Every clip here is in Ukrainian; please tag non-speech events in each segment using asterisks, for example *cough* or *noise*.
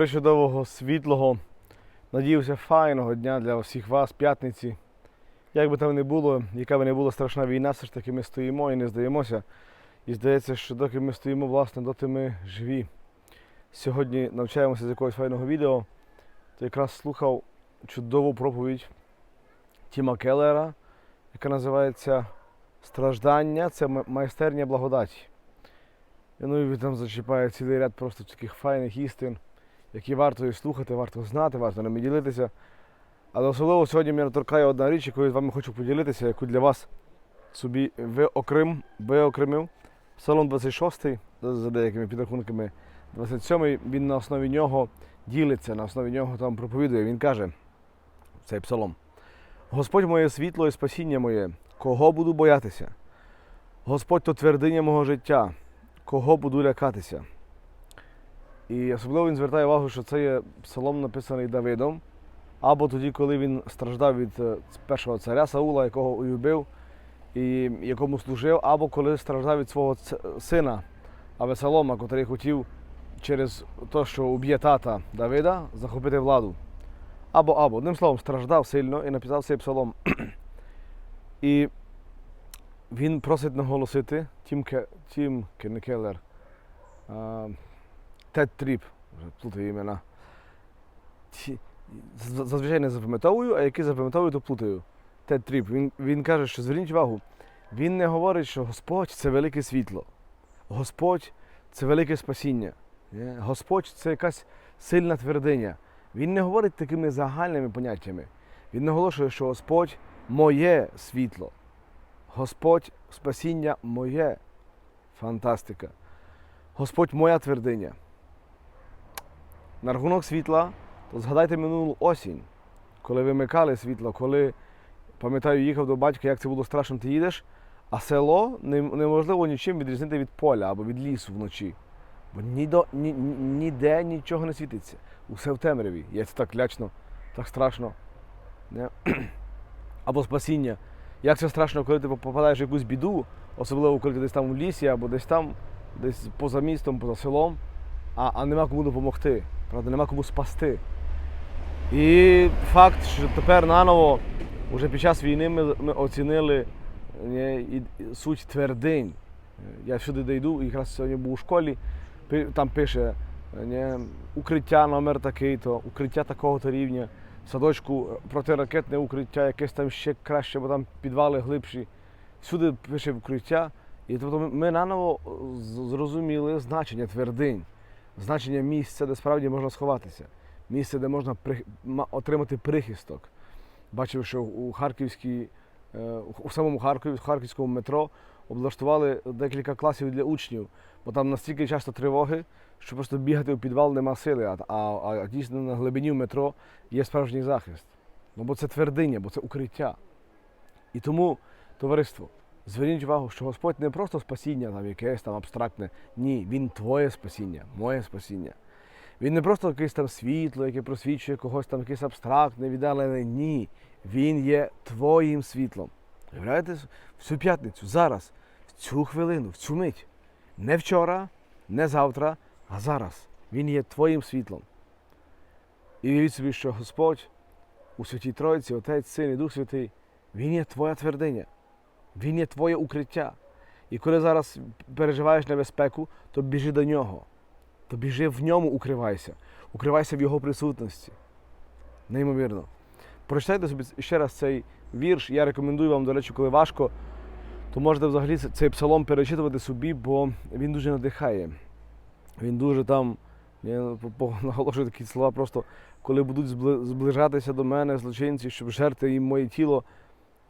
причудового, світлого, надіюся, файного дня для всіх вас, п'ятниці. Як би там не було, яка би не була страшна війна, все ж таки ми стоїмо і не здаємося. І здається, що доки ми стоїмо, власне, доти ми живі. Сьогодні навчаємося з якогось файного відео, то якраз слухав чудову проповідь Тіма Келлера, яка називається Страждання це майстерня благодаті. Ну і він там зачіпає цілий ряд просто таких файних істин, які варто і слухати, варто знати, варто ними ділитися. Але особливо сьогодні мене торкає одна річ, якою з вами хочу поділитися, яку для вас собі виокрем, виокремив. Псалом 26, за за деякими підрахунками 27, він на основі нього ділиться, на основі нього там проповідує. Він каже, цей псалом. Господь моє світло і спасіння моє, кого буду боятися? Господь то твердиня мого життя, кого буду лякатися? І особливо він звертає увагу, що це є псалом написаний Давидом, або тоді, коли він страждав від е, першого царя Саула, якого улюбив і якому служив, або коли страждав від свого сина Авесалома, котрий хотів через те, що уб'є тата Давида, захопити владу. Або або, одним словом, страждав сильно і написав цей псалом. *clears throat* і він просить наголосити Тім, Тім Ке- Келлер, Тед Тріп, плутаю імена. Зазвичай не запам'ятовую, а які запам'ятовую, то плутаю. Тед Тріп. Він, він каже, що зверніть увагу, він не говорить, що Господь це велике світло. Господь це велике спасіння. Господь це якась сильна твердиня. Він не говорить такими загальними поняттями. Він наголошує, що Господь моє світло. Господь спасіння моє. Фантастика. Господь моя твердиня. На рахунок світла, то згадайте минулу осінь, коли вимикали світло, коли, пам'ятаю, їхав до батька, як це було страшно, ти їдеш, а село неможливо нічим відрізнити від поля або від лісу вночі. Бо ні до, ні, ні- ніде нічого не світиться. Усе в темряві. Є це так лячно, так страшно. Не? *clears throat* Або спасіння. Як це страшно, коли ти попадаєш в якусь біду, особливо коли ти десь там в лісі, або десь там, десь поза містом, поза селом, а, а нема кому допомогти, правда, нема кому спасти. І факт, що тепер наново, вже під час війни ми, ми оцінили е, і- і суть твердинь. Я всюди де йду, якраз сьогодні був у школі, там пише е, не, укриття номер такий-то, укриття такого-то рівня, садочку е, протиракетне укриття, якесь там ще краще, бо там підвали глибші. Всюди пише укриття. І тобто ми, наново е, зрозуміли значення твердинь, значення місця, де справді можна сховатися, місце, де можна отримати прихисток. Бачив, що у Харківській, е, у самому Харкові, в Харківському метро облаштували декілька класів для учнів, бо там настільки часто тривоги, що просто бігати у підвал нема сили, а, а, а дійсно на глибині в метро є справжній захист. Ну бо це твердиня, бо це укриття. І тому, товариство, зверніть увагу, що Господь не просто спасіння, там якесь там абстрактне. Ні, Він твоє спасіння, моє спасіння. Він не просто якесь там світло, яке просвічує когось там якесь абстрактне, віддалене. Ні. Він є твоїм світлом. Уявляєте, в цю п'ятницю, зараз, в цю хвилину, в цю мить. Не вчора, не завтра, а зараз. Він є твоїм світлом. І уявіть собі, що Господь у Святій Тройці, Отець, Син і Дух Святий, Він є твоя твердиня, Він є твоє укриття. І коли зараз переживаєш небезпеку, то біжи до нього. То біжи в ньому, укривайся. Укривайся в його присутності. Неймовірно. Прочитайте собі ще раз цей вірш. Я рекомендую вам, до речі, коли важко, то можете взагалі цей псалом перечитувати собі, бо він дуже надихає. Він дуже там, я наголошую такі слова, просто коли будуть зближатися до мене злочинці, щоб жерти їм моє тіло,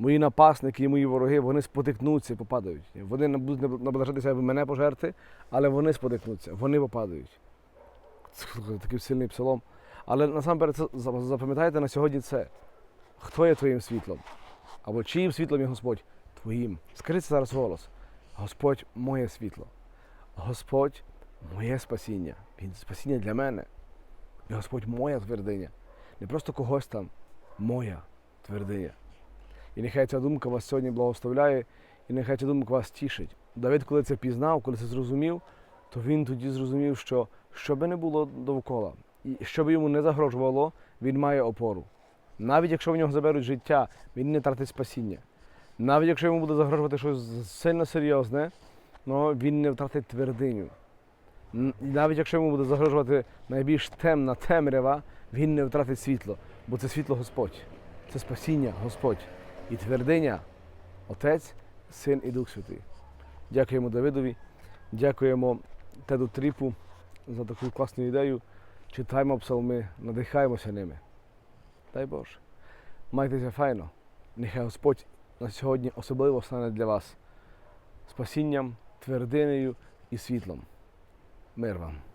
мої напасники і мої вороги, вони спотикнуться і попадають. Вони не будуть наб- наближатися, аби мене пожерти, але вони спотикнуться, вони попадають. Слухайте, Такий сильний псалом. Але насамперед це запам'ятайте на сьогодні це. Хто є твоїм світлом? Або чиїм світлом є Господь? Твоїм. Скажи зараз голос. Господь моє світло. Господь моє спасіння. Він спасіння для мене. І Господь моя твердиня. Не просто когось там, моя твердиня. І нехай ця думка вас сьогодні благословляє, і нехай ця думка вас тішить. Давид, коли це пізнав, коли це зрозумів, то він тоді зрозумів, що що би не було довкола, і щоб йому не загрожувало, він має опору. Навіть якщо в нього заберуть життя, він не втратить спасіння. Навіть якщо йому буде загрожувати щось сильно серйозне, ну, він не втратить твердиню. Навіть якщо йому буде загрожувати найбільш темна темрява, він не втратить світло, бо це світло Господь, це спасіння Господь. І твердиня Отець, Син і Дух Святий. Дякуємо Давидові, дякуємо Теду Тріпу за таку класну ідею. Читаємо псалми, надихаємося ними. Дай Боже. Майтеся файно. Нехай Господь на сьогодні особливо стане для вас спасінням, твердинею і світлом. Мир вам.